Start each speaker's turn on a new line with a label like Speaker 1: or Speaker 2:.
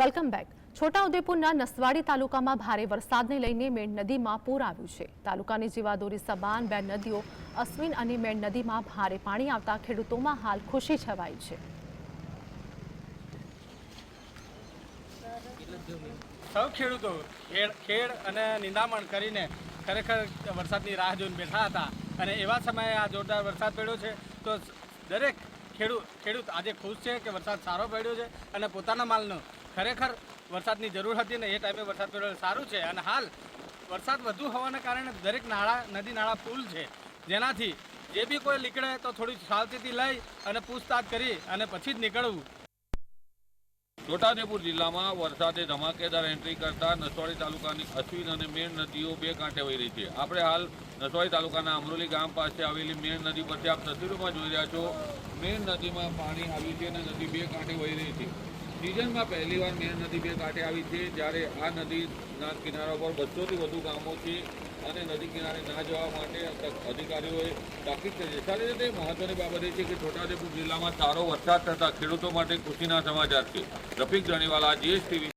Speaker 1: Welcome back. છોટાઉદેપુરના Naswadi તાલુકામાં ભારે વરસાદને લઈને મેણ નદીમાં પૂર આવ્યું છે. તાલુકાની જીવાદોરી સબાન બે નદીઓ, અશ્વિન અને મેણ નદીમાં ભારે પાણી આવતા ખેડૂતોમાં હાલ ખુશી છવાઈ છે.
Speaker 2: સૌ ખેડૂતો ખેડ ખેડ અને નિંદામણ કરીને ખરેખર વરસાદની રાહ જોઈને બેઠા હતા. અને એવા સમયે આ જોરદાર વરસાદ પડ્યો છે, તો દરેક ખેડૂત ખેડૂત આજે ખુશ છે કે વરસાદ સારો પડ્યો છે અને પોતાના માલનો ખરેખર વરસાદની જરૂર હતી ને એ ટાઈમે વરસાદ પડ્યો સારું છે. અને હાલ વરસાદ વધુ હોવાના કારણે દરેક નાળા નદી નાળા પુલ છે. જેનાથી જે બી કોઈ નીકળે તો થોડી સાવચેતી લઈ અને પૂછતાછ કરી અને પછી જ નીકળવું.
Speaker 3: છોટાઉદેપુર જિલ્લામાં વરસાદે ધમાકેદાર એન્ટ્રી કરતા નસવાડી તાલુકાની અશ્વિન અને મેણ નદીઓ બે કાંઠે વહી રહી છે. આપણે હાલ નસવાડી તાલુકાના અમરોલી ગામ પાસે આવેલી મેણ નદી પરથી આપ તસવીરોમાં જોઈ રહ્યા છો. મેણ નદીમાં પાણી આવ્યું છે અને નદી બે કાંઠે વહી રહી છે. સિઝનમાં પહેલીવાર મેર નદી બે કાંઠે આવી છે. જ્યારે આ નદીના કિનારા પર બસોથી વધુ ગામો છે અને નદી કિનારે ના જવા માટે અધિકારીઓએ તાકીદ કરી છે. સાથે સાથે મહત્વની બાબત એ છે કે છોટાઉદેપુર જિલ્લામાં સારો વરસાદ થતાં ખેડૂતો માટે ખુશીના સમાચાર છે. રફીક જાનીવાલા જીએસટીવી